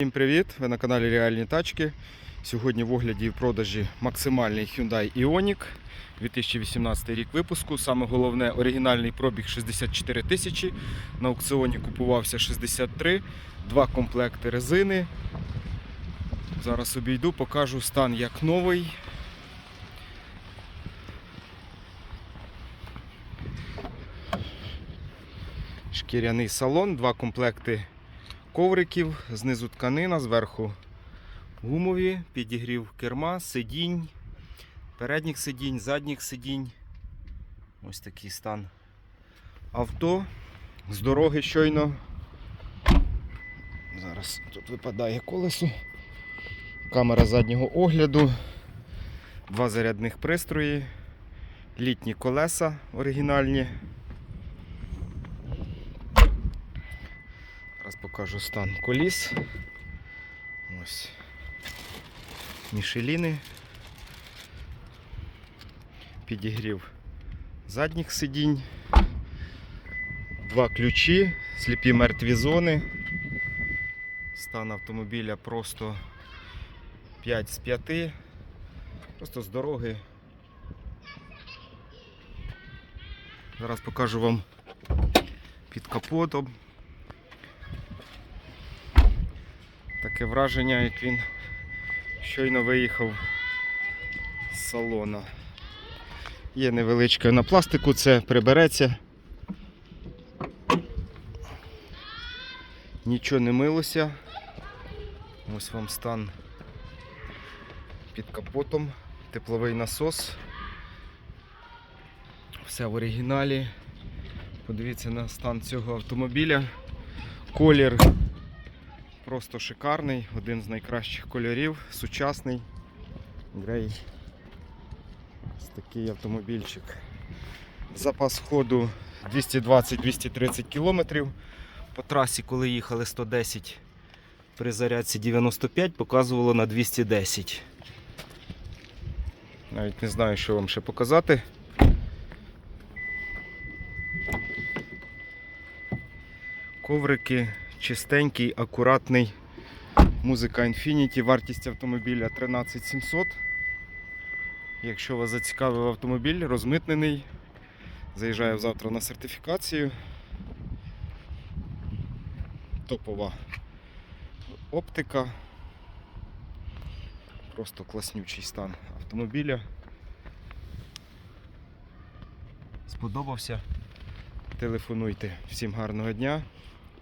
Всім привіт! Ви на каналі Реальні Тачки. Сьогодні в огляді і в продажі максимальний Hyundai Ioniq 2018 рік випуску. Саме головне оригінальний пробіг 64 тисячі. На аукціоні купувався 63, два комплекти резини. Зараз обійду, покажу стан як новий. Шкіряний салон, два комплекти ковриків, знизу тканина, зверху гумові, підігрів керма, сидінь, передніх сидінь, задніх сидінь. Ось такий стан авто. З дороги щойно. Зараз тут випадає колесо. Камера заднього огляду, два зарядних пристрої, літні колеса оригінальні. Зараз покажу стан коліс. Ось. Мішеліни. Підігрів задніх сидінь. Два ключі, сліпі мертві зони. Стан автомобіля просто 5 з 5. Просто з дороги. Зараз покажу вам під капотом. Таке враження, як він щойно виїхав з салона. Є невеличке на пластику, це прибереться. Нічого не милося. Ось вам стан під капотом, тепловий насос. Все в оригіналі. Подивіться на стан цього автомобіля. Колір Просто шикарний, один з найкращих кольорів, сучасний. Грей. Ось такий автомобільчик. Запас ходу 220-230 км. По трасі, коли їхали 110 при зарядці 95, показувало на 210. Навіть не знаю, що вам ще показати. Коврики чистенький, акуратний. Музика Infinity, вартість автомобіля 13700. Якщо вас зацікавив автомобіль, розмитнений, заїжджаю завтра на сертифікацію. Топова оптика. Просто класнючий стан автомобіля. Сподобався? Телефонуйте. Всім гарного дня